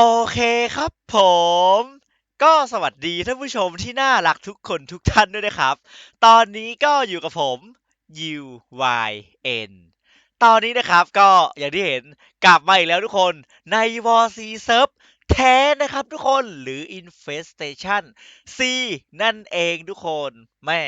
โอเคครับผม ก็สวัสดีท่านผู้ชมที่น่ารักทุกคนทุกท่านด้วยนะครับ ตอนนี้ก็อยู่กับผม U Y N ตอนนี้นะครับก็อย่างที่เห็นกลับมาอีกแล้วทุกคนใน War C Serve แท้นะครับทุกคนหรือ Infestation C นั่นเองทุกคนแม่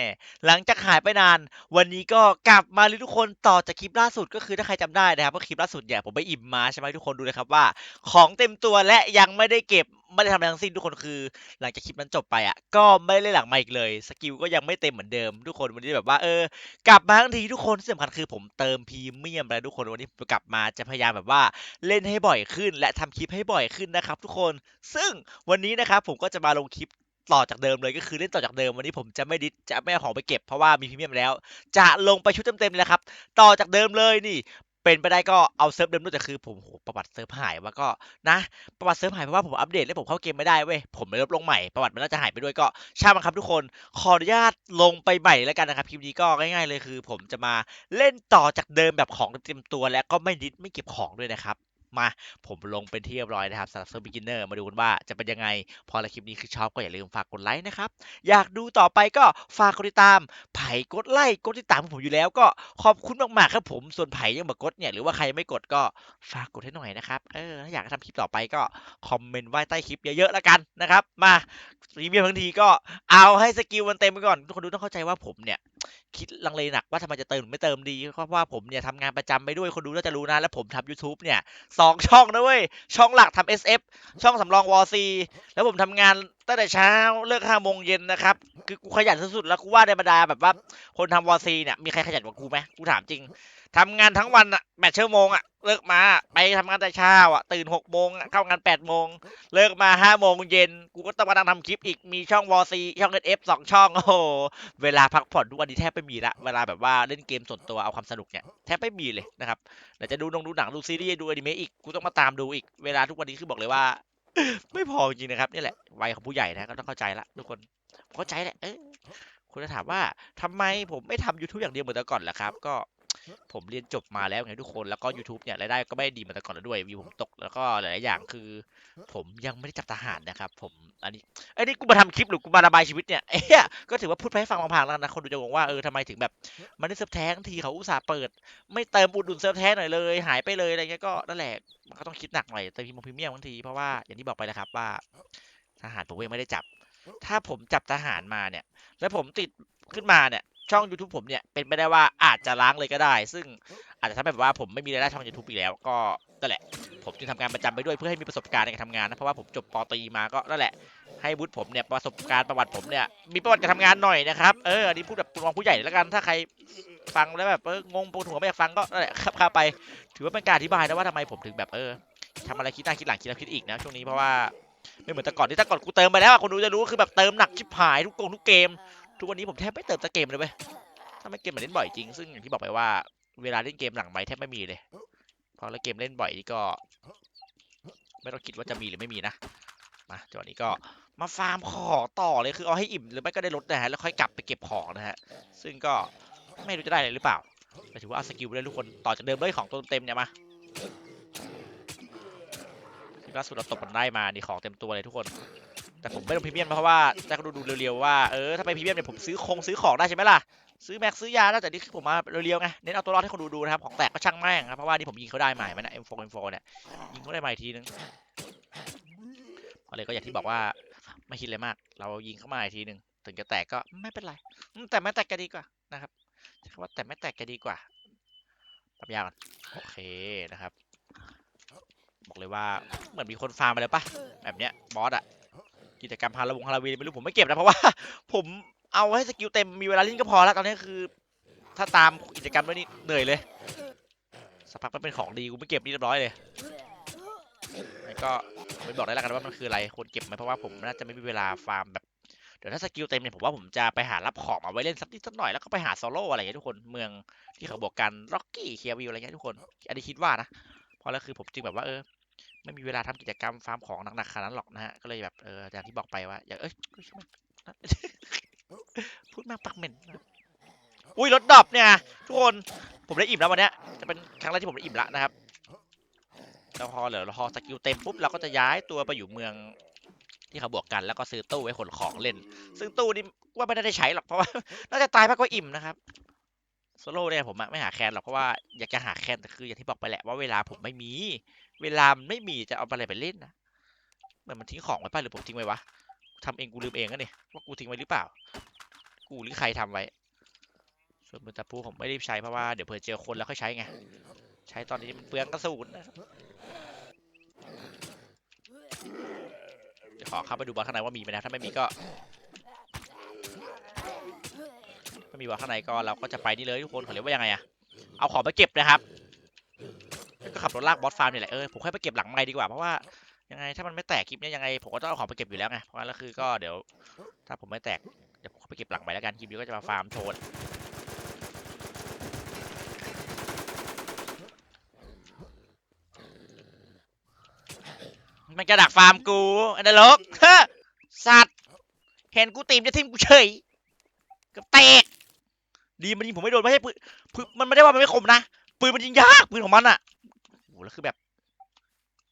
หลังจากหายไปนาน วันนี้ก็กลับมาเลยทุกคนต่อจากคลิปล่าสุดก็คือถ้าใครจำได้นะครับว่าคลิปล่าสุดเนี่ยผมไปอิ่มมาใช่ไหมทุกคนดูเลยครับว่า ของเต็มตัวและยังไม่ได้เก็บ ไม่ได้ทำอะไรทั้งสิ้นทุกคนคือ หลังจากคลิปนั้นจบไปอะ ก็ไม่ได้เล่นหลังมาอีกเลย สกิลก็ยังไม่เต็มเหมือนเดิม ทุกคนวันนี้แบบว่าเออ กลับมาทั้งทีทุกคนที่สำคัญคือผมเติมพรีเมียมไปแล้วทุกคนวันนี้กลับมาจะพยายามแบบว่าเล่นให้บ่อยขึ้น และทำคลิปให้บ่อยขึ้นนะครับ ทุกคน ซึ่งวันนี้นะครับผมก็จะมาลงคลิปต่อจากเดิมเลยก็คือเล่นต่อจากเดิมวันนี้ผมจะไม่ดิสจะไม่เอาของไปเก็บเพราะว่ามีพรีเมียมแล้ว จะลงไปชุดเต็มๆเลยครับ ต่อจากเดิมเลยนี่ เป็นไปได้ก็เอาเซิร์ฟเดิมด้วยแต่คือผมโหประวัติเซิร์ฟหายว่าก็นะ ประวัติเซิร์ฟหายเพราะว่าผมอัปเดตแล้วผมเข้าเกมไม่ได้เว้ยผมเลยลบลงใหม่ประวัติมันน่าจะหายไปด้วยก็ช่างมันครับทุกคนขออนุญาตลงไปใหม่แล้วกันนะครับคลิปนี้ก็ง่ายๆเลยคือ ผมจะมาเล่นต่อจากเดิมแบบของเต็มตัวและก็ไม่ดิดไม่เก็บของด้วยนะครับ มาผมลงเป็นที่เรียบร้อยนะครับสำหรับเซิร์ฟ beginner มาดูกันว่าจะเป็นยังไง พอละคลิปนี้คือชอบก็อย่าลืมฝากกดไลค์นะครับ อยากดูต่อไปก็ฝากกดติดตาม ไผ่กดไลค์กดติดตามผมอยู่แล้วก็ขอบคุณมากๆครับผมส่วนไผ่ยังมากดเนี่ยหรือว่าใครไม่กดก็ฝากกดให้หน่อยนะครับเออถ้าอยากทำคลิปต่อไปก็คอมเมนต์ไว้ใต้คลิปเยอะๆแล้วกันนะครับมารีวิวทั้งทีก็เอาให้สกิลมันเต็มไปก่อนทุกคนดูต้องเข้าใจว่าผมเนี่ยคิดลังเลหนักว่าทำไมจะเติมหรือไม่เติมดีเพราะว่าผมเนี่ยทำงานประจำไปด้วยคนดูน่าจะรู้นะแล้วผมทำ YouTube เนี่ยสองช่องนะเว้ย ช่องหลักทำ SF ช่องสำรองวอซีแล้วผมทำงานตั้งแต่เช้าเลิกห้าโมงเย็นนะครับ คือกูขยันสุดๆแล้วกูว่าในบรรดาแบบว่า คนทำวอซีเนี่ยมีใครขยันกว่ากูไหมกูถามจริงทำงานทั้งวันอะแปดชั่วโมงอะ เลิกมา ไปทำงานแต่เช้าอะตื่นหกโมงเข้างานแปดโมงเลิกมาห้าโมงเย็น กูก็ต้องมานั่งทำคลิปอีกมีช่องวอซีช่องเอฟสองช่องโอ้โหเวลาพักผ่อนทุกวันนี้แทบไม่มีละเวลาแบบว่าเล่นเกมส่วนตัวเอาความสนุกเนี่ยแทบไม่มีเลยนะครับเดี๋ยวจะดูนงดูหนังดูซีรีส์ดูอนิเมะอีกกูต้องมาตามดูอีกเวลาทุกวันนี้คือบอกเลยว่า ไม่พอจริงนะครับนี่แหละวัยของผู้ใหญ่นะก็ต้องเข้าใจละทุกคนเข้าใจแหละเออคุณจะถามว่าทำไมผมไม่ทำ YouTube อย่างเดียวเหมือนแต่ก่อนล่ะครับ ก็ ผมเรียนจบมาแล้วไงทุกคนแล้วก็ YouTube เนี่ยรายได้ก็ไม่ดีเหมือนแต่ก่อนแล้วด้วยวิวผมตกแล้วก็หลายๆอย่างคือ ผมยังไม่ได้จับทหารนะครับ ผมอันนี้ไอ้นี่กูมาทำคลิปหรือกูมาระบายชีวิตเนี่ยเอ้ยก็ถือว่าพูดไปให้ฟังพางๆแล้วนะคนดูจะงงว่าเออทำไมถึงแบบ มันได้เซิร์ฟแท้งทีเขาอุตส่าห์เปิด ไม่เติมอุดหนุนเซิร์ฟแท้งหน่อยเลย หายไปเลยอะไรเงี้ยก็นั่นแหละมันก็ต้องคิดหนักหน่อยเติมพรีมพรีเมียมบางทีเพราะว่าอย่างที่บอกไปแล้วครับว่าทหารผมยังไม่ได้จับ ถ้าผมจับทหารมาเนี่ย แล้วผมติดขึ้นมาเนี่ย ช่อง YouTube ผมเนี่ยเป็นไปได้ว่าอาจจะล้างเลยก็ได้ ซึ่งอาจจะทำให้แบบว่าผมไม่มีรายได้ช่อง YouTube อีกแล้ว ก็นั่นแหละ ผมจึงทำงานประจำไปด้วยเพื่อให้มีประสบการณ์ในการทำงานนะเพราะว่าผมจบปอตรีมาก็นั่นแหละให้วุฒิผมเนี่ยประสบการณ์ประวัติผมเนี่ยมีประวัติการทำงานหน่อยนะครับเอออันนี้พูดแบบรองผู้ใหญ่แล้วกันถ้าใครฟังแล้วแบบเอองงปวดหัวไม่อยากฟังก็นั่นแหละครับข้าไป ถือว่าเป็นการอธิบายนะว่าทำไมผมถึงแบบเออทำอะไรคิดหน้าคิดหลังคิดแล้วคิดอีกนะช่วงนี้เพราะว่าไม่เหมือนแต่ก่อนที่แต่ก่อนกูเติมไปแล้วอะคนดูจะรู้คือแบบเติมหนักชิบหายทุกกงทุกเกม ทุกวันนี้ผมแทบไม่เติมสักเกมเลยเว้ยถ้าไม่เกมมันเล่นบ่อยจริง ซึ่งอย่างที่บอกไปว่า เวลาเล่นเกมหลังไมค์แทบไม่มีเลยเพราะแล้วเกมเล่นบ่อยนี่ก็ ไม่ต้องคิดว่าจะมีหรือไม่มีนะ มาจังหวะนี้ก็มาฟาร์มของต่อเลยคือเอาให้อิ่มหรือไม่ก็ได้ลดนะฮะแล้วค่อยกลับไปเก็บของนะฮะ ซึ่งก็ไม่รู้จะได้อะไรหรือเปล่าแต่ถือว่าเอาสกิลไปเลยทุกคนต่อจากเดิมเลยของตัวเต็มเนี่ยมาล่าสุดเราตบมันได้มานี่ของเต็มตัวเลยทุกคน แต่ผมไม่ลงพรีเมียมเพราะว่าแต่ก็ดูดูเรียวๆว่าเออถ้าไปพรีเมียมเนี่ยผมซื้อคงซื้อของได้ใช่ไหมล่ะซื้อแม็กซื้อยาแล้แต่นี่คือผมมาเรียวๆไงเน้นเอาตัวรอดให้คนดูดูนะครับของแตกก็ช่างแม่งครับเพราะว่านี่ผมยิงเขาได้ใหม่ไหมนะ M4 M4 เนี่ยยิงเขาได้ใหม่ทีนึงอะไรก็อย่างที่บอกว่าไม่คิดเลยมาก เรายิงเข้ามาอีกทีนึงถึงจะแตกก็ไม่เป็นไรแต่ไม่แตกก็ดีกว่านะครับใช้คำว่าแต่ไม่แตกก็ดีกว่าปับยาก่อนโอเคนะครับ บอกเลยว่าเหมือนมีคนฟาร์มมาแล้วปะแบบเนี้ยบอสอะ กิจกรรมฮาลวงฮาลาวีนไม่รู้ผมไม่เก็บนะเพราะว่า ผมเอาให้สกิลเต็มมีเวลาเล่นก็พอแล้วตอนนี้คือ ถ้าตามกิจกรรมด้วยนี่เหนื่อยเลยสักพักมันเป็นของดีกูไม่เก็บนี่เรียบร้อยเลยก็ไม่บอกได้แล้วกันว่ามันคืออะไรควรเก็บไหมเพราะว่าผมน่าจะไม่มีเวลาฟาร์มแบบเดี๋ยวถ้าสกิลเต็มเนี่ยผมว่าผมจะไปหารับของมาไว้เล่นสักนิดสักหน่อยแล้วก็ไปหาโซโล่อะไรอย่างเงี้ยทุกคนเมืองที่เขาบอกกันล็อกกี้เคียวิวอะไรเงี้ยทุกคนอันนี้คิดว่านะเพราะแล้วคือผมจึงแบบว่าเออ ไม่มีเวลาทำกิจกรรมฟาร์มของหนักๆขนาดนั้นหรอกนะฮะก็เลยแบบเอออย่างที่บอกไปว่าอย่าเอ้ยพูดมากปักเหม็นอุ้ยรถดรอปเนี่ยทุกคนผมได้อิ่มแล้ววันเนี้ยจะเป็นครั้งแรกที่ผมได้อิ่มละนะครับแล้วพอเหลือพอสกิลเต็มปุ๊บเราก็จะย้ายตัวไปอยู่เมืองที่เขาบวกกันแล้วก็ซื้อตู้ไว้ขนของเล่น ซึ่งตู้นี้ว่าไม่ได้ใช้หรอกเพราะว่าน่าจะตายมากกว่าอิ่มนะครับ โซโล่เนี่ยผมไม่หาแคนหรอกเพราะว่าอยากจะหาแคนแต่คืออย่างที่บอกไปแหละว่าเวลาผมไม่มี เวลามันไม่มีจะเอาอะไรไปเล่นนะเหมือนมันทิ้งของไว้ป่ะหรือผมทิ้งไว้วะทำเองกูลืมเองก็เนี่ยว่ากูทิ้งไว้หรือเปล่า กูหรือใครทำไว้ ส่วนมือตะปูผมไม่รีบใช้เพราะว่าเดี๋ยวเผื่อเจอคนแล้วค่อยใช้ไงใช้ตอนนี้มันเปลืองกระสุนนะขอเข้าไปดูบอลข้างในว่ามีไหมนะถ้าไม่มีก็ ถ้ามีบอลข้างในก็เราก็จะไปนี่เลยทุกคนเขาเรียกว่ายังไงอะเอาของไปเก็บนะครับก็ขับรถลากบอสฟาร์มนี่แหละเออผมค่อยไปเก็บหลังไม้ดีกว่าเพราะว่ายังไงถ้ามันไม่แตกคลิปเนี้ยยังไงผมก็ต้องเอาของไปเก็บอยู่แล้วไงเพราะงั้นแล้วคือก็เดี๋ยว ถ้าผมไม่แตกเดี๋ยวผมไปเก็บหลังไม้แล้วกันคลิปนี้ก็จะมาฟาร์มโชว์มันกระดักฟาร์มกูอ้นรกฮะสัตว์ เห็นกูตีมจะทิ้มกูเฉยกับแตก ดีมันยิงผมไม่โดนไม่ใช่ปืนปืนมันไม่ได้ว่ามันไม่คมนะปืนมันยิงยากปืนของมันอะโอ้โหแล้วคือแบบ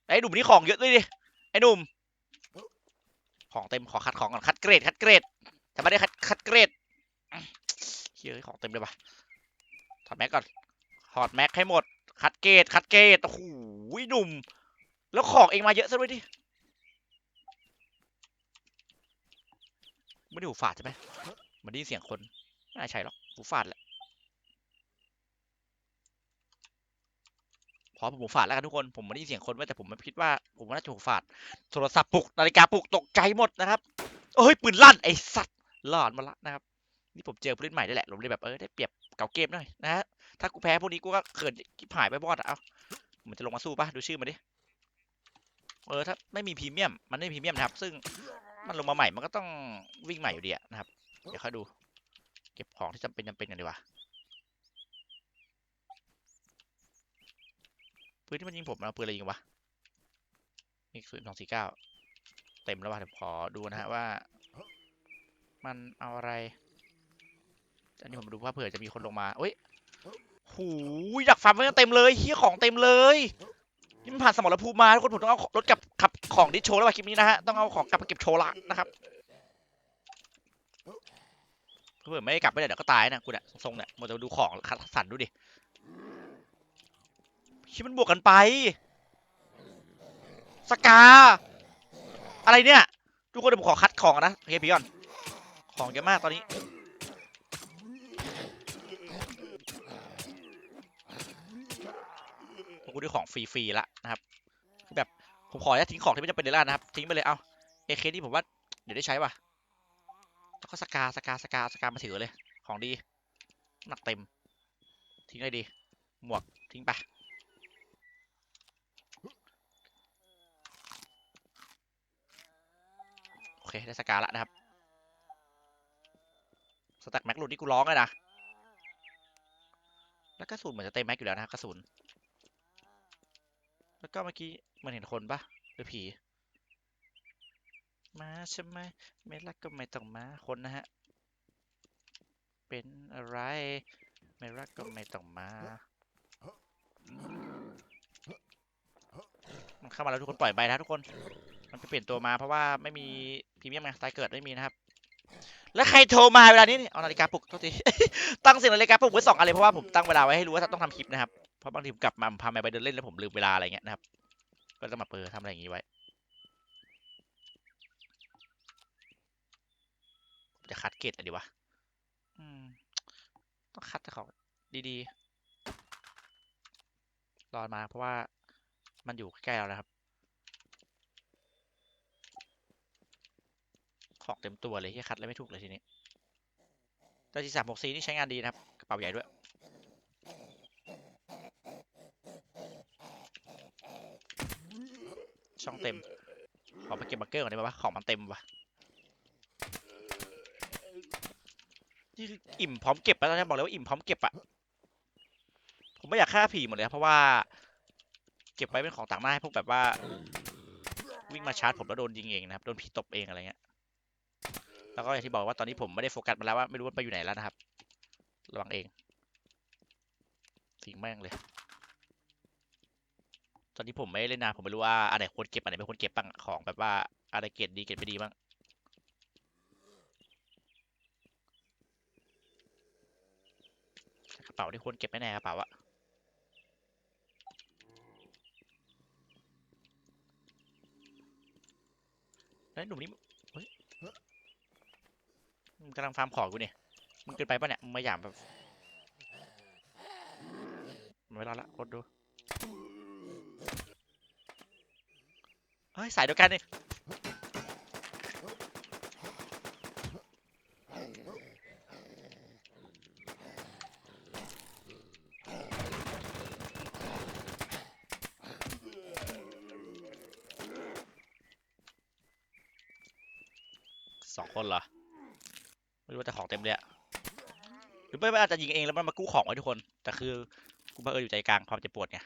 ไอ้หนุ่มนี่ของเยอะด้วยดิไอ้หนุ่มของเต็มขอคัดของก่อนคัดเกรดคัดเกรดแต่ไม่ได้คัดคัดเกรดอื้อเฮ้ยของเต็มเลยปะถอดแม็กก่อนถอดแม็กให้หมด คัดเกรดคัดเกรดโอ้โหหนุ่ม แล้วของเองมาเยอะซะด้วยดิไม่ได้หูฝาดใช่ไหมมันได้ยินเสียงคนไม่น่าใช่หรอก หูฝาดแหละพอผมหูฝาดแล้วกันทุกคน ผมไม่ได้ยินเสียงคนเว้แต่ผมไม่คิดว่าผมว่าน่าจะหูฝาด โทรศัพท์ปลุกนาฬิกาปลุกตกใจหมดนะครับเอ้ยปืนลั่นไอ้สัตว์หลอนมาละนะครับนี่ผมเจอผู้เล่นใหม่ได้แหละผมเลยแบบเออได้เปรียบเก่าเกมหน่อยนะฮะถ้ากูแพ้พวกนี้กูก็เขินกิบหายไปบอดอะเอามันจะลงมาสู้ปะดูชื่อมาดิเออถ้าไม่มีพรีเมียมมันไม่มีพรีเมียมนะครับ ซึ่งมันลงมาใหม่มันก็ต้องวิ่งใหม่อยู่ดีนะครับ เดี๋ยวค่อยดู เก็บของที่จำเป็นจำเป็นกันดีกว่าปืนที่มันยิงผมเอาปืนอะไรยิงวะนี่ศูนย์สองสี่เก้าเต็มแล้วว่ะเดี๋ยวขอดูนะฮะว่า มันเอาอะไร อันนี้ผมดูว่าเผื่อจะมีคนลงมาเอ้ยหูอยดักฟาร์มไว้กันเต็มเลยเฮียของเต็มเลยนี่มันผ่านสมรภูมิมาทุกคนผมต้องเอารถกลับขับของดิโชว์แล้วว่ะคลิปนี้นะฮะต้องเอาของกลับมาเก็บโชว์ละนะครับ เผื่อไม่ได้กลับไปเดี๋ยวก็ตายนะกูเนี่ยทรงเนี่ยมดจะดูของคัดสันดูดิชิมันบวกกันไป สกา อะไรเนี่ยทุกคนเดี๋ยวผมขอคัดของนะโอเคพี่ก่อน ของเยอะมากตอนนี้ผมกูได้ของฟรีๆละนะครับแบบผมขออนุญาตทิ้งของที่ไม่จำเป็นเลยละนะครับ ทิ้งไปเลยเอาเอเคนี่ผมว่าเดี๋ยวได้ใช้ว่ะ แล้วก็สกาสกาสกาสกามาถือเลย ของดีหนักเต็ม ทิ้งเลยดี หมวกทิ้งไปโอเค ได้สกาละนะครับ สแต็กแม็กหลุดนี่กูร้องเลยนะ แล้วกระสุนเหมือนจะเต็มแม็กอยู่แล้วนะครับกระสุน แล้วก็เมื่อกี้มันเห็นคนปะหรือผี มาใช่ไหมไม่รักก็ไม่ต้องมาคนนะฮะ เป็นอะไรไม่รักก็ไม่ต้องมามันเข้ามาแล้วทุกคนปล่อยไปนะทุกคน มันไปเปลี่ยนตัวมาเพราะว่าไม่มีพรีเมียมไงตายเกิดไม่มีนะครับ แล้วใครโทรมาเวลานี้นี่เอานาฬิกาปลุกโทษทีตั้งเสียงนาฬิกาปลุกไว้สองอันเลยเพราะว่าผมตั้งเวลาไว้ให้รู้ว่าต้องทำคลิปนะครับ เพราะบางทีผมกลับมาผมพาแมวไปเดินเล่นแล้วผมลืมเวลาอะไรเงี้ยนะครับ ก็จะมาเปิดทำอะไรอย่างงี้ไว้ผม จะคัดเกตอะไรดีวะอืมต้องคัดแต่ของดีๆ รอมาเพราะว่ามันอยู่ใกล้ๆเราแล้วครับ ของเต็มตัวเลยที่คัดแล้วไม่ถูกเลยทีนี้แต่ทีสามหกซีนี่ใช้งานดีนะครับ กระเป๋าใหญ่ด้วยช่องเต็มขอไปเก็บบักเกอร์ก่อนได้ไหมวะของมันเต็มวะ นี่คืออิ่มพร้อมเก็บแล้วนะบอกเลยว่าอิ่มพร้อมเก็บอะผมไม่อยากฆ่าผีหมดเลยครับเพราะว่า เก็บไว้เป็นของต่างหน้าให้พวกแบบว่า วิ่งมาชาร์จผมแล้วโดนยิงเองนะครับโดนผีตบเองอะไรเงี้ยแล้วก็อย่างที่บอกว่าตอนนี้ผมไม่ได้โฟกัสมันแล้วว่าไม่รู้ว่าไปอยู่ไหนแล้วนะครับ ระวังเองทิ้งแม่งเลย ตอนนี้ผมไม่เล่นนานผมไม่รู้ว่าอันไหนควรเก็บอันไหนไม่ควรเก็บบ้างของแบบว่าอะไรเกรดดีเกรดไม่ดีบ้างกระ เป๋าที่ควรเก็บแน่ๆกระเป๋าอะแล้วไอ้หนุ่มนี่เฮ้ยมึงกำลังฟาร์มของกูเนี่ยมึงเกินไปปะเนี่ยมึงมาหยามแบบไม่รอดละกดดูเฮ้ยสายเดียวกันนี่สองคนเหรอ ไม่รู้ว่าแต่ของเต็มเลยอะห รือไม่มันอาจจะยิงเองแล้วมันมากู้ของไว้ทุกคน แต่คือกูบังเอิญอยู่ใจกลางความเจ็บปวดไง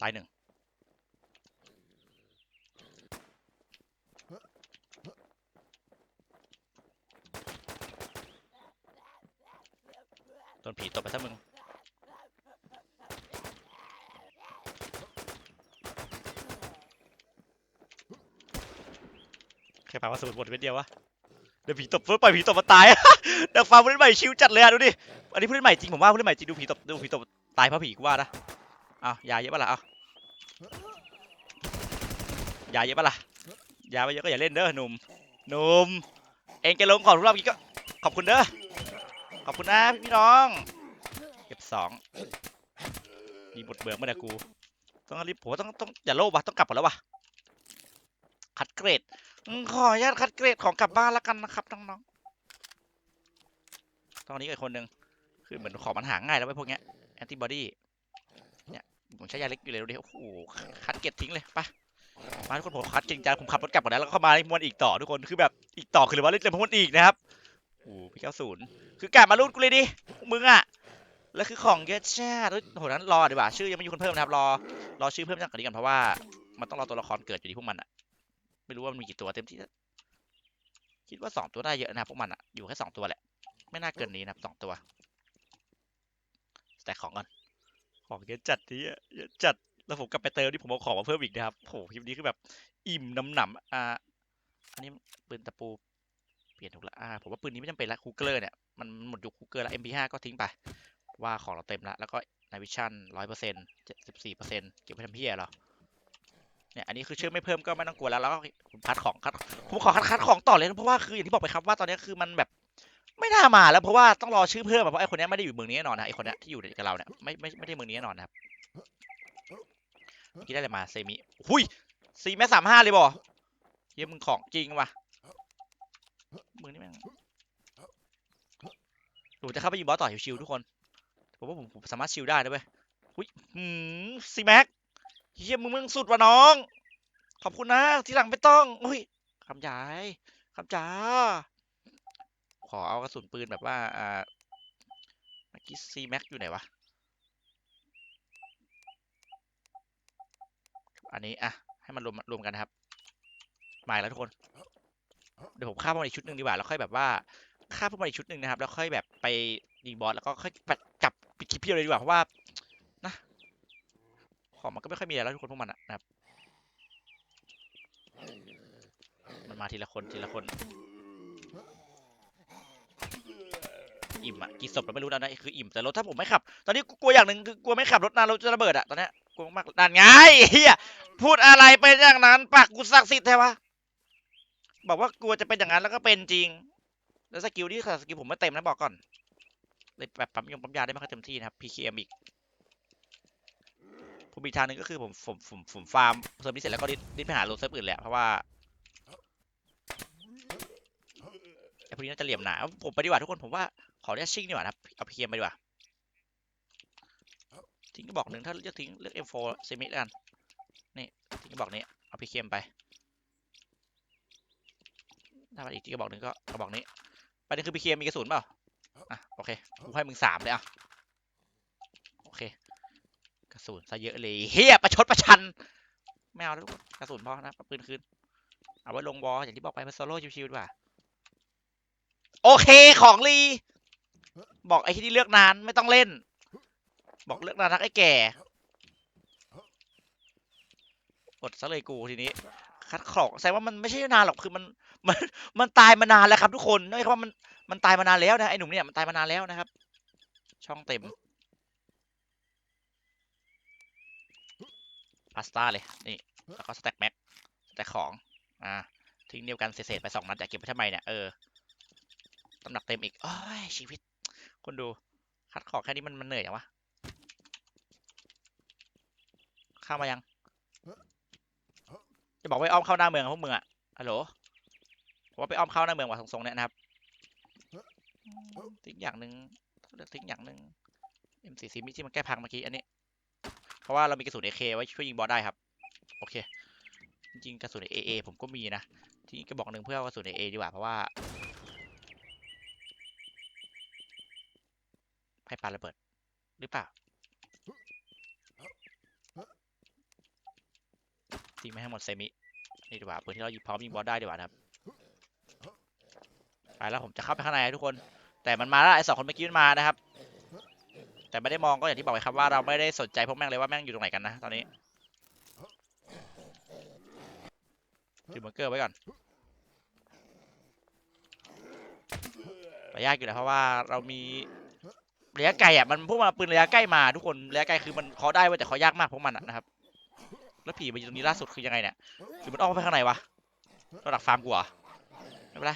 ตายหนึ่งโดนผีตบไปซะมึง แค่ปาว่าสมุดหมดเม็ดเดียววะเดี๋ยวผีตบเพื่อปล่อยผีตบมาตายเดี๋ยวฟังผู้เล่นใหม่ชิวจัดเลยอะดูดิ อันนี้ผู้เล่นใหม่จริงผมว่าผู้เล่นใหม่จริงดูผีตบดูผีตบตายเพราะผีกูว่านะอ้าวยาเยอะปะล่ะอ้ายาเยอะปะล่ะยาไปเยอะก็อย่าเล่นเด้อหนุ่มหนุ่มเองจะลงก่อนทุกรอบกี้ก็ขอบคุณเด้อขอบคุณนะพี่น้องเก็บสองมีบทเบื่อเมื่อไหร่กูต้องรีบผมต้องต้องอย่าโลภวะต้องกลับก่อนแล้ววะ ขออนุญาตคัดเกรดของกลับบ้านแล้วกันนะครับน้องๆตอนนี้อีกคนหนึ่งคือเหมือนของมันหาง่ายแล้วไอ้พวกเนี้ยแอนติบอดีเนี่ยผมใช้ยาเล็กอยู่เลยดูดิโอ้โหคัดเกรดทิ้งเลยไปมาทุกคนผมคัดเก่งจังผมขับรถกลับก่อนแล้วก็เข้ามาในมวนอีกต่อทุกคนคือแบบอีกต่อคือหรือว่าเล่นเล่นมวนอีกนะครับโอ้พี่เก้าศูนย์คือกลับมาลุ้นกูเลยดิมึงอะแล้วคือของเยอะชาติโหนั้นรอดีกว่าชื่อยังไม่มีคนเพิ่มนะครับรอรอชื่อเพิ่มจากนี้กันเพราะว่ามันต้องรอตัวละครเกิดอยู่ที่พวกมันอะ ไม่รู้ว่ามันมีกี่ตัวเต็มที่ คิดว่าสองตัวได้เยอะนะพวกมันอะอยู่แค่สองตัวแหละ ไม่น่าเกินนี้นะสองตัว แต่ของก่อน ของเยอะจัดนี่เยอะจัด แล้วผมกลับไปเติมที่ผมเอาของมาเพิ่มอีกนะครับโหคลิปนี้คือแบบ อิ่มน้ำหนำอ่า อันนี้ปืนตะปู เปลี่ยนถูกละอ่า ผมว่าปืนนี้ไม่จำเป็นละคูเกอร์เนี่ย มันหมดยุคคูเกอร์ละ MP5 ก็ทิ้งไป ว่าของเราเต็มละ แล้วก็นาวิชั่นร้อยเปอร์เซ็นต์เจ็ดสิบสี่เปอร์เซ็นต์เก็บไว้ทำเพี้ยเหรอ เนี่ยอันนี้คือชื่อไม่เพิ่มก็ไม่ต้องกลัวแล้วแล้วก็ผมคัดของคัดผมขอคัดคัดของต่อเลยเพราะว่าคืออย่างที่บอกไปครับว่าตอนนี้คือมันแบบไม่น่ามาแล้วเพราะว่าต้องรอชื่อเพิ่มเพราะไอ้คนนี้ไม่ได้อยู่เมืองนี้แน่นอนนะไอ้คนนี้ที่อยู่กับเราเนี่ยไม่ไม่ไม่ได้เมืองนี้แน่นอนนะครับเมื่อกี้ได้อะไรมาเซมิหุยสี่แม่สามห้าเลยบ่เฮียมึงของจริงว่ะมึงนี่แม่งผมจะเข้าไปยิงบอสต่อชิวๆทุกคนผมว่าผมผมสามารถชิวได้นะเว้ยหุยซีแม็ก เฮียมึงมึงสุดวะน้อง ขอบคุณนะ ทีหลังไม่ต้อง อุ้ยคำยายคำจ้าขอเอากระสุนปืนแบบว่า อ่าเมื่อกี้ซีแม็กอยู่ไหนวะ อันนี้ อะ ให้มันรวมรวมกันนะครับมาอีกแล้วทุกคน เดี๋ยวผมฆ่าพวกมันอีกชุดหนึ่งดีกว่า แล้วค่อยแบบว่าฆ่าพวกมันอีกชุดหนึ่งนะครับ แล้วค่อยแบบไปยิงบอส แล้วก็ค่อยจับปิดคลิปเพียวเลยดีกว่า เพราะว่า ของมันก็ไม่ค่อยมีอะไรแล้วทุกคนพวกมันอะนะครับ มันมาทีละคนทีละคน อิ่มอะกี่ศพเราไม่รู้นะนะคืออิ่มแต่รถถ้าผมไม่ขับ ตอนนี้กลัวอย่างหนึ่งคือกลัวไม่ขับรถนานรถจะระเบิดอะตอนนี้กลัวมากนั่นไงเฮียพูดอะไรเป็นอย่างนั้นปากกูศักดิ์สิทธิ์แท้วะบอกว่ากลัวจะเป็นอย่างนั้นแล้วก็เป็นจริง แล้วสกิลที่สกิลผมไม่เต็มนะบอกก่อนเลยแบบปั๊มยงปั๊มยาได้ไม่ค่อยเต็มที่นะครับ PKM อีก ผมอีกทางหนึ่งก็คือผมผมผมผมฟาร์มเซิร์ฟนี้เสร็จแล้วก็ดิ้นดิ้นไปหาโรเซิร์ฟอื่นแหละเพราะว่าไอ้พวกนี้น่าจะเหลี่ยมหนาผมไปดีกว่าทุกคนผมว่าขอเรียกชิ่งดีกว่านะครับเอา PKM ไปดีกว่าทิ้งกระบอกหนึ่งถ้าเลือกทิ้งเลือก M4 เซมิแล้วกันนี่ทิ้งกระบอกนี้เอา PKM ไปถ้ามันอีกทิ้งกระบอกหนึ่งก็กระบอกนี้ประเด็นคือ PKM มีกระสุนเปล่าอะโอเคกูให้มึงสามเลยอะโอ ระสุนซะเยอะเลยเฮียประชดประชันไม่เอาแล้วกระสุนพอนะปืนคืนเอาไว้ลงวอลอย่างที่บอกไปมาโซโล่ชิวๆดีกว่าโอเคของรีบอกไอ้ที่นี่เลือกนานไม่ต้องเล่น บอกเลือกนานทักไอ้แก่อดซะเลยกูทีนี้ คัดของแสดงว่ามันไม่ใช่นานหรอกคือมันมันมันตายมานานแล้วครับทุกคนไม่ใช่ว่ามันมันตายมานานแล้วนะไอ้หนุ่มเนี่ยมันตายมานานแล้วนะครับ ช่องเต็ม พาสต้าเลยนี่ แล้วก็สแต็กแม็กสแต็กของ อ่าทิ้งเดียวกันเศษๆไปสองนัดจะเก็บไว้ทำไมเนี่ย เออตำหนักเต็มอีกโอ้ยชีวิตคนดู คัดของแค่นี้มันมันเหนื่อยจังวะเข้ามายัง จะบอกว่าไปอ้อมเข้าหน้าเมืองพวกมึงอะฮัลโหลผมว่าไปอ้อมเข้าหน้าเมืองว่ะทรงๆเนี่ยนะครับทิ้งอย่างหนึ่งเลือกทิ้งอย่างหนึ่ง M40 มิที่มันแก้พังเมื่อกี้อันนี้ เพราะว่าเรามีกระสุน AK ไว้ช่วยยิงบอสได้ครับ โอเค จริงกระสุน AA ผมก็มีนะที่กระบอกหนึ่งเพื่อกระสุน AA ดีกว่าเพราะว่าให้ปาระเบิดหรือเปล่าทิ้งไม่ให้หมดเซมินี่ดีกว่าปืนที่เรายิงพร้อมยิงบอสได้ดีกว่าครับไปแล้วผมจะเข้าไปข้างในทุกคน แต่มันมาแล้วไอ้สองคนเมื่อกี้มันมานะครับ แต่ไม่ได้มองก็อย่างที่บอกไปครับว่าเราไม่ได้สนใจพวกแม่งเลยว่าแม่งอยู่ตรงไหนกันนะตอนนี้ถือบังเกอร์ไว้ก่อนระยะอยู่แหละเพราะว่าเรามีระยะไกลอะมันพวกมันปืนระยะใกล้มาทุกคนระยะไกลคือมันเคาะได้เว้ยแต่เคาะยากมากพวกมันนะครับ แล้วผีมาอยู่ตรงนี้ล่าสุดคือยังไงเนี่ยหรือมันออกไปข้างในวะราดักฟาร์มกูเหรอไม่เป็นไร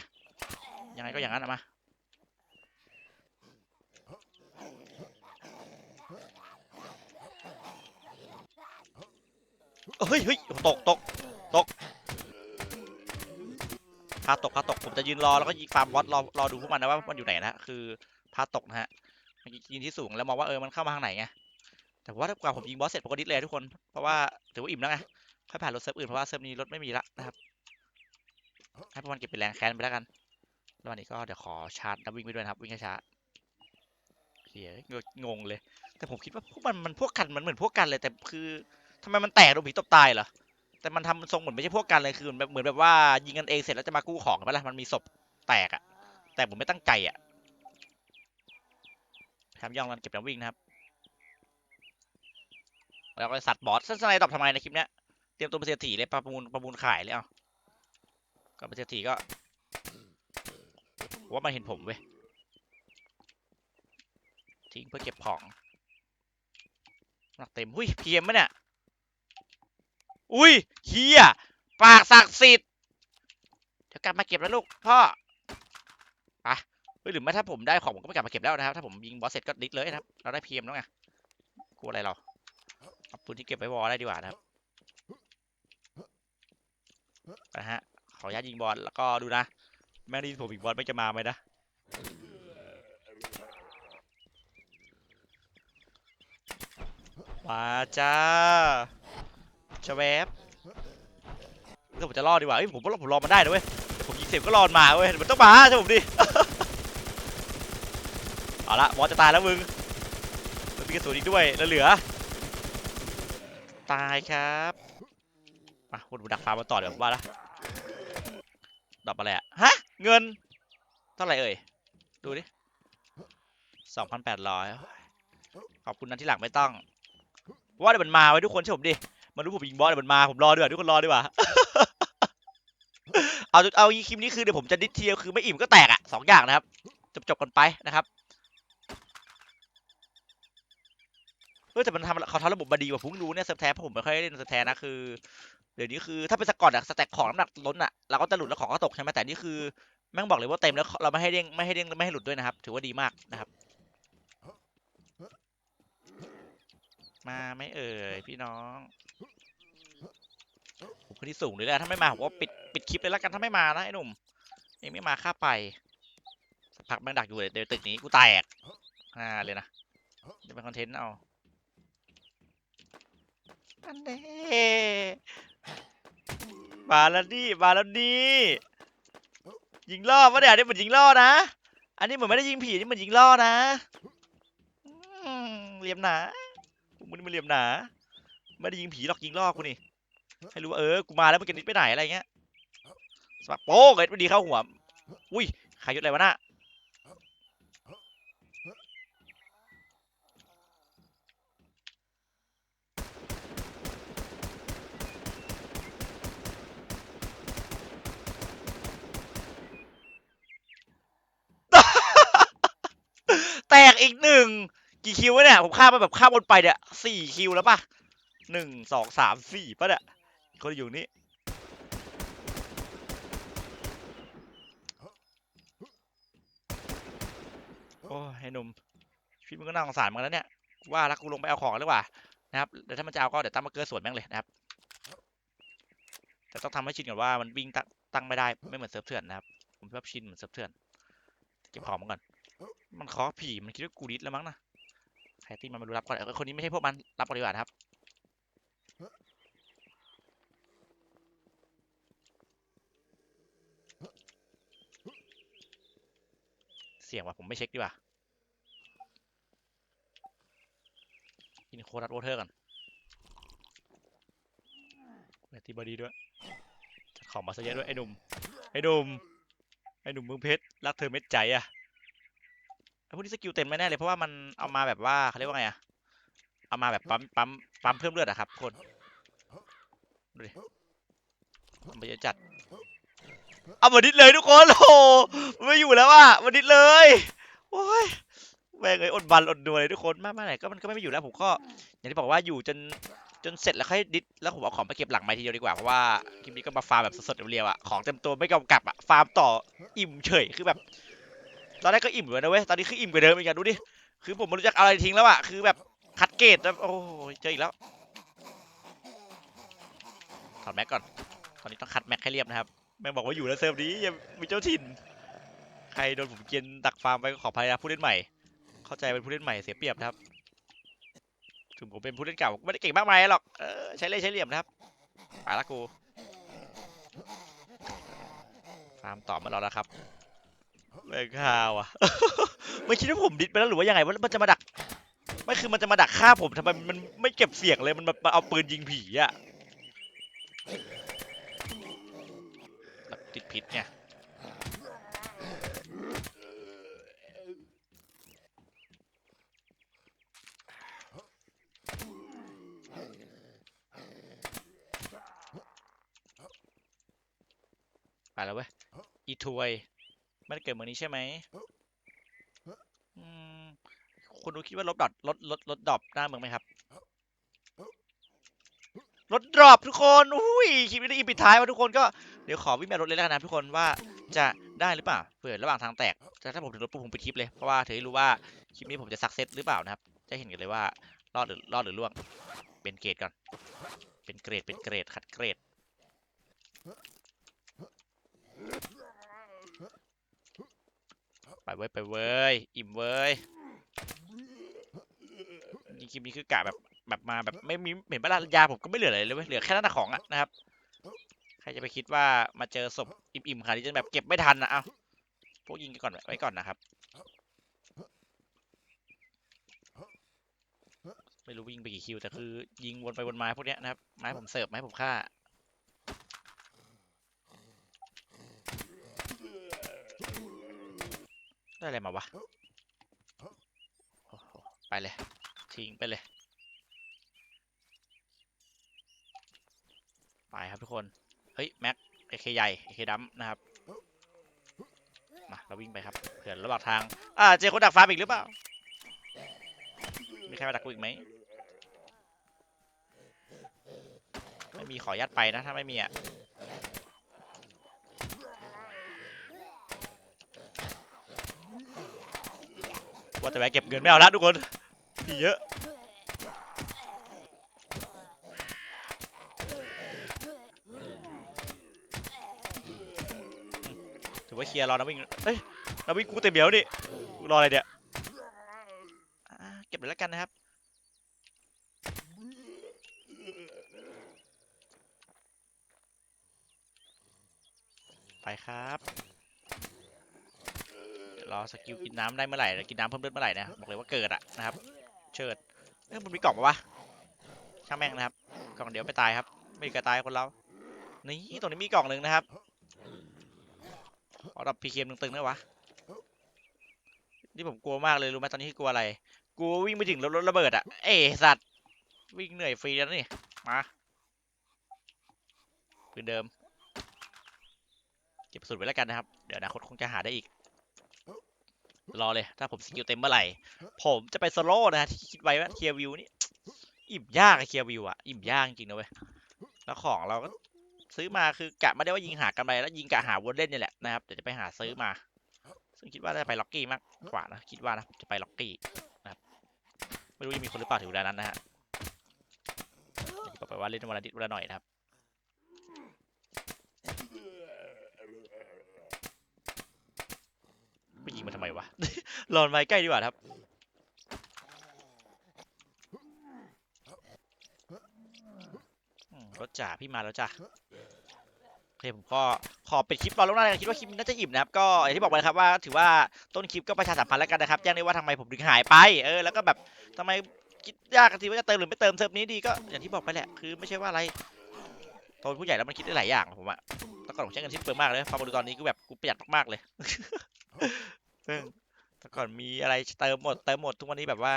ยังไงก็อย่างนั้นอะมา เฮ้ยเฮ้ยตกตกตกพาตกพาตกผมจะยืนรอแล้วก็ยิงฟาร์มวอตรอรอดูพวกมันนะว่ามันอยู่ไหนนะคือพาตกนะฮะยิงที่สูงแล้วมองว่าเออมันเข้ามาทางไหนไงแต่ว่าถ้ากว่าผมยิงบอสเสร็จผมก็ดิสเลยทุกคนเพราะว่าถือว่าอิ่มแล้วไงค่อยผ่านรถเซิร์ฟอื่นเพราะว่าเซิร์ฟนี้รถไม่มีละนะครับให้พวกมันเก็บเป็นแรงแค้นไปแล้วกันแล้ววันนี้ก็เดี๋ยวขอชาร์จนักวิ่งไปด้วยครับวิ่งช้าเฮียงงเลย แต่ผมคิดว่าพวกมันมันพวกกันมันเหมือนพวกกันเลยแต่คือ ทำไมมันแตกโดนผีตบตายเหรอ แต่มันทำทรงเหมือนไม่ใช่พวกกันเลยคือเหมือนแบบเหมือนแบบว่ายิงกันเองเสร็จแล้วจะมากู้ของกันปะล่ะมันมีศพแตกอะแต่ผมไม่ตั้งใจอะทำย่องมันเก็บแล้ววิ่งนะครับ แล้วก็สัตว์บอสสั้นๆตอบทำไมในคลิปเนี้ย เตรียมตัวเป็นเศรษฐีเลยประมูลประมูลขายเลยเอาก่อนเป็นเศรษฐีก็ว่ามันเห็นผมเว้ย ทิ้งเพื่อเก็บของ หนักเต็ม หุ้ยพีเอ็มมเนี่ย อุ้ยเฮียปากศักดิ์สิทธิ์เดี๋ยวกลับมาเก็บแล้วลูกพ่อไปเฮ้ยหรือไม่ถ้าผมได้ของผมก็ไม่กลับมาเก็บแล้วนะครับ ถ้าผมยิงบอสเสร็จก็ดิสเลยนะครับ เราได้เพีเอ็มแล้วไงกลัวอะไรเราเอาปืนที่เก็บไว้วอลได้ดีกว่านะครับนะฮะขออนุญาตยิงบอลแล้วก็ดูนะแม่ได้ยินผมยิงบอลไม่จะมาไหมนะมาจ้า ชะแวบเดี๋ยวผมจะรอดดีกว่าเอ้ยผมว่าผมรอมันได้นะเว้ยเดี๋ยวผมยิงเสร็จก็รอมันมาเว้ยมันต้องมาใช่ผมดิ เอาละบอสจะตายแล้วมึงมันมีกระสุนอีกด้วยแล้วเหลือ ตายครับมาคุณดักฟาร์มมาต่อเดี๋ยวผมว่าละดอกอะไรอะฮะ เงิน เท่าไหร่เอ่ย ดูดิสองพันแปดร้อยขอบคุณนะที่หลังไม่ต้องว่าเดี๋ยวมันมาไว้ทุกคนเชื่อผมดิ มันรู้ผมยิงบอสเดี๋ยวมันมาผมรอดีกว่าทุกคนรอดีกว่า เอาเอาคลิปนี้คือเดี๋ยวผมจะดิสเทียคือไม่อิ่มก็แตกอะสองอย่างนะครับ จบจบกันไปนะครับเฮ้ยแต่มันทำเขาทำระบบมาดีกว่าพิ่งรู้เนี่ยเซิร์ฟแท้เพราะผมไม่ค่อยได้เล่นเซิร์ฟแท้นะคือเดี๋ยวนี้คือถ้าเป็นสกอตอะสแต็กของน้ำหนักล้นอะเราก็จะหลุดแล้วของก็ตกใช่ไหมแต่นี่คือแม่งบอกเลยว่าเต็มแล้วเราไม่ให้เด้งไม่ให้เด้งไม่ให้หลุดด้วยนะครับ ถือว่าดีมากนะครับ มาไม่เอ่ยพี่น้องผมขึ้นที่สูงเลยแหละถ้าไม่มาผมก็ปิดปิดคลิปเลยแล้วกันถ้าไม่มานะไอ้หนุ่มเองไม่มาค่าไปสักพักแม่งดักอยู่เดี๋ยวตึกนี้กูแตกอ่าเลยนะจะเป็นคอนเทนต์เอาอันเดมาแล้วนี่มาแล้วนี่ยิงล่อปะเนี่ยอันนี้เหมือนยิงล่อนะ อันนี้เหมือนไม่ได้ยิงผีนี่เหมือนยิงล่อนะเหลี่ยมหนา มึงมันเรียมหนาไม่ได้ยิงผีหรอกยิงลอกกูนี่ให้รู้ว่าเออกูมาแล้วมึงจะนิดไปไหนอะไรเงี้ยสมัโป๊กเลยไม่ดีเข้าหัวอุ้ยขายยศอะไรวะน่ะแตกอีกหนึ่ง กี่คิววะเนี่ย ผมฆ่ามาแบบฆ่าบนไปเนี่ยสี่คิวแล้วป่ะหนึ่งสองสามสี่ป่ะเนี่ยคนอยู่นี่โอ้ยไอ้หนุ่มพี่มึงก็น่าสงสารมึงแล้วเนี่ยว่าแล้วกูลงไปเอาของแล้วว่ะนะครับเดี๋ยวถ้ามันจะเอาก็เดี๋ยวตั้งมาเกอร์สวนแม่งเลยนะครับ แต่ต้องทำให้ชินก่อนว่ามันวิ่งตั้งตั้งไม่ได้ไม่เหมือนเซิร์ฟเถื่อนนะครับผมชอบชินเหมือนเซิร์ฟเถื่อนเก็บของมันก่อนมันคอผีมันคิดว่ากูดิสแล้วมั้งนะ ครที่มันมาดูรับก่อนเออคนนี้ไม่ใช่พวกมันรับก่อนดีกว่าครับเสี่ยงว่ะผมไม่เช็คดีกว่ากินโคดัตโวเทอร์ก่อนแมตตีบอดีด้วยจัดของมาซะเยอะด้วยไอ้หนุ่มไอ้หนุ่มไอ้หนุ่มเมืองเพชรรักเธอเม็ดใจอะ พวกนี้สกิลเต็มไม่แน่เลยเพราะว่ามันเอามาแบบว่าเขาเรียกว่าไงอะเอามาแบบปั๊มปั๊มปั๊มเพิ่มเลือดอะครับคนดูดิมันไปเยอะจัดเอาวันนิดเลยทุกคนโอ้โหไม่อยู่แล้วอะวันนิดเลยโอ้ยแม่งเอ้ยอดบันอดนัวเลยทุกคนมากมาไหนก็มันก็ไม่อยู่แล้วผมก็อย่างที่บอกว่าอยู่จนจนเสร็จแล้วค่อยดิสแล้วผมเอาของไปเก็บหลังไม้ทีเดียวดีกว่าเพราะว่าคลิปนี้ก็มาฟาร์มแบบสดๆเรียวๆอะของเต็มตัวไม่กำกับอะฟาร์มต่ออิ่มเฉยคือแบบ ตอนแรกก็อิ่มอยู่นะเว้ย ตอนนี้คืออิ่มกว่าเดิมอีกอะดูดิ คือผมไม่รู้จักอะไรทิ้งแล้วอะคือแบบคัดเกตแล้วโอ้ยเจออีกแล้ว ถอดแม็กก่อน ตอนนี้ต้องคัดแม็กให้เรียบนะครับ แม่งบอกว่าอยู่แล้วเซิร์ฟนี้ยังมีเจ้าถิ่น ใครโดนผมเกณฑ์ดักฟาร์มไปก็ขออภัยนะผู้เล่นใหม่ เข้าใจเป็นผู้เล่นใหม่เสียเปรียบนะครับ ถึงผมเป็นผู้เล่นเก่าก็ไม่ได้เก่งมากมายหรอก เออใช้เล่ใช้เหลี่ยมนะครับไปละกู ฟาร์มต่อมาแล้วนะครับ แม่งข่าวอะ ไม่คิดว่าผมดิสไปแล้วหรือว่ายังไงว่ามันจะมาดัก ไม่คือมันจะมาดักฆ่าผมทำไมมันไม่เก็บเสียงเลยมันมาเอาปืนยิงผีอะติดพิษไงไปแล้วเว้ยอีทวย ไม่ได้เกิดเมืองนี้ใช่ไหมอืมคุณดูคิดว่าลดดอทลดลดลดดรอปหน้าเมืองไหมครับลดดรอปทุกคนอุ้ยคลิปนี้ได้อีปิดท้ายว่าทุกคนก็เดี๋ยวขอวิ่งแบบรถเลยแล้วกันนะทุกคนว่าจะได้หรือเปล่าเผื่อระหว่างทางแตกแต่ถ้าผมถึงรถปุ๊บผมปิดคลิปเลยเพราะว่าถือให้รู้ว่าคลิปนี้ผมจะสักเซสหรือเปล่านะครับจะเห็นกันเลยว่ารอดหรือรอดหรือล่วงเป็นเกรดก่อนเป็นเกรดเป็นเกรดคัดเกรด ไปเว้ยไปเว้ยอิ่มเว้ยนี่คลิปนี้คือกะแบบแบบมาแบบไม่มีเห็นปะล่ะยาผมก็ไม่เหลืออะไรเลยเว้ยเหลือแค่หน้าของอะนะครับใครจะไปคิดว่ามาเจอศพอิ่มๆขนาดนี้จนแบบเก็บไม่ทันนะเอาพวกยิงกันก่อนไว้ก่อนนะครับ ไม่รู้วิ่งไปกี่คิวแต่คือ ยิงวนไปวนมาพวกเนี้ยนะครับไม้ผมเสิร์ฟไม้ผมฆ่า ได้อะไรมาวะไปเลย ทิ้งไปเลย ไปครับทุกคน เฮ้ย แม็กเอเคใหญ่เอเคดำนะครับ มา เราวิ่งไปครับ เผื่อระหว่างทาง อ่า เจอคนดักฟาร์มอีกหรือเปล่า มีใครมาดักกูอีกไหม ไม่มีขออนุญาตไปนะ ถ้าไม่มีอะ ว่าแต่แวะเก็บเงินไม่เอาละทุกคนมีเยอะถือว่าเคลียร์รอนะวิ่งเอ้ยนาวิ่งกูเต็มเดียวดิกูรออะไรเนี่ยเก็บเลยแล้วกันนะครับไปครับ รอสกิลกินน้ำได้เมื่อไหร่กินน้ำเพิ่มเลือดเมื่อไหร่นะบอกเลยว่าเกิดอะนะครับ เชิดเอ้ยมันมีกล่องปะวะช่างแม่งนะครับ กล่องเดี๋ยวไปตายครับ ไม่กระตายคนเรา นี่ตรงนี้มีกล่องหนึ่งนะครับขอดับพีเคมตึงๆนะวะนี่ผมกลัวมากเลยรู้ไหมตอนนี้คือกลัวอะไรกลัววิ่งไปถึงรถรถระเบิดอะเอสัตว์วิ่งเหนื่อยฟรีแล้วนี่มาปืนเดิม เก็บสุดไว้แล้วกันนะครับ เดี๋ยวอนาคตคงจะหาได้อีก รอเลย ถ้าผมสกิลเต็มเมื่อไหร่ ผมจะไปโซโล่นะฮะที่คิดไว้ว่าเคลียร์วิวนี่อิ่มยากอะเคลียร์วิวอะอิ่มยากจริงๆนะเว้ยแล้วของเราก็ซื้อมาคือกะไม่ได้ว่ายิงหากำไรแล้วยิงกะหาวนเล่นนี่แหละนะครับเดี๋ยวจะไปหาซื้อมา ซึ่งคิดว่าจะไปล็อกกี้มากกว่านะคิดว่านะจะไปล็อกกี้นะครับไม่รู้ยังมีคนหรือเปล่าถึงเวลานั้นนะฮะบอกไปว่าเล่นวันละนิดวันละหน่อยนะครับ ไปยิงมันทำไมวะรอนไม้ใกล้ดีกว่าครับ รถจ่าพี่มาแล้วจ้ะโอเคผมก็ขอปิดคลิปรอนลงหน้าเลยคิดว่าคลิปน่าจะอิ่มนะครับ ก็อย่างที่บอกไปครับว่า ถือว่าต้นคลิปก็ประชาสัมพันธ์แล้วกันนะครับ แจ้งได้ว่าทำไมผมถึงหายไป เออ แล้วก็แบบทำไมคิดยากกันทีว่าจะเติมหรือไม่เติมเซิร์ฟนี้ดีก็อย่างที่บอกไปแหละ คือไม่ใช่ว่าอะไรตเป็นผู้ใหญ่แล้วมันคิดได้หลายอย่างผมอะ แต่ก่อนผมใช้เงินที่เปลืองมากเลยพอมาดูตอนนี้ก็แบบกูประหยัดมากๆเลยซึ่งแต่ก่อนมีอะไรเติมหมดเติมหมดทุกวันนี้แบบว่า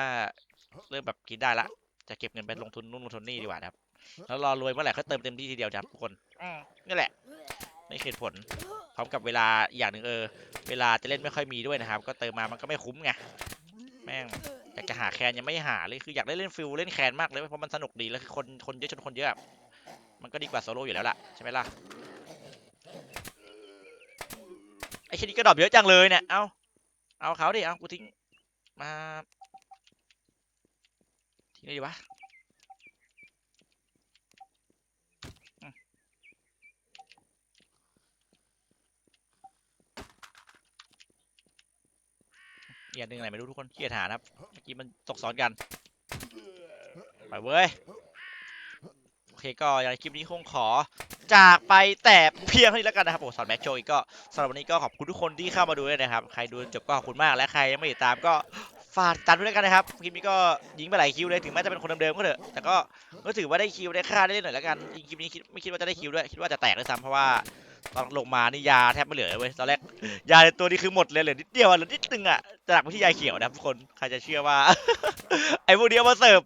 เริ่มแบบคิดได้ละ จะเก็บเงินไปลงทุนนู่นลงทุนนี่ดีกว่านะครับแล้วรอรวยเมื่อไหร่ค่อยเติมเต็มที่ทีเดียวครับทุกคนอืมนี่แหละนี่คือเหตุผลพร้อมกับเวลาอีกอย่างหนึ่งเออ เวลาจะเล่นไม่ค่อยมีด้วยนะครับ ก็เติมมามันก็ไม่คุ้มไงแม่งอยากจะหาแคนยังไม่หาเลยคืออยากได้เล่นฟิลเล่นแคนมากเลยเพราะมันสนุกดีแล้วคือคนคนเยอะจนคนเยอะอะมันก็ดีกว่าโซโล่อยู่แล้วล่ะใช่ไหมล่ะ ไอ้แค่นี้ก็ดรอปเยอะจังเลยเนี่ย เอาเอาเขาดิ เอากูทิ้ง มา ทิ้งเลยดีวะอีกอย่างหนึ่งอะไรไม่รู้ทุกคนเกียดหานครับ เมื่อกี้มันตกซ้อนกัน ไปเว้ย โอเคก็อย่างคลิปนี้คงขอ จากไปแต่เพียงเท่านี้แล้วกันนะครับผมสอนแม็กโชอีกก็สำหรับวันนี้ก็ขอบคุณทุกคนที่เข้ามาดูด้วยนะครับ ใครดูจบก็ขอบคุณมากและใครยังไม่ติดตามก็ฝากติดตามด้วยกันนะครับคลิปนี้ก็ยิงไปหลายคิวเลยถึงแม้จะเป็นคนเดิมๆก็เถอะแต่ก็ก็ถือว่าได้คิวได้ค่าได้เล่นหน่อยแล้วกันจริงๆคลิปนี้คิดไม่คิดว่าจะได้คิวด้วยคิดว่าจะแตกด้วยซ้ำเพราะว่าตอนลงมานี่ยาแทบไม่เหลือเลยเว้ยตอนแรกยาในตัวนี้คือหมดเลยเหลือนิดเดียวเหลือนิดนึงอะจะหนักไปที่ยาเขียวนะทุกคนใครจะเชื่อว่าไอ้พวกนี้เอามาเสิร์ฟ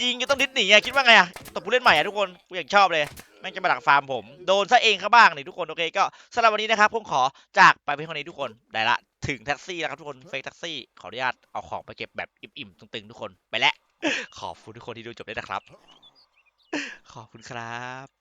ยิงก็ต้องดิสหนีอะคิดว่าไงอะตบผู้เล่นใหม่อะทุกคนกูอย่างชอบเลย แม่งจะมาดักฟาร์มผม โดนซะเองเขาบ้างนี่ทุกคนโอเคก็สำหรับวันนี้นะครับผมขอจากไปเพียงเท่านี้ทุกคนได้ละถึงแท็กซี่แล้วครับทุกคนเฟกแท็กซี่ขออนุญาตเอาของไปเก็บแบบอิ่มๆตึงๆทุกคนไปแล้วขอบคุณทุกคนที่ดูจบด้วยนะครับ ขอบคุณครับ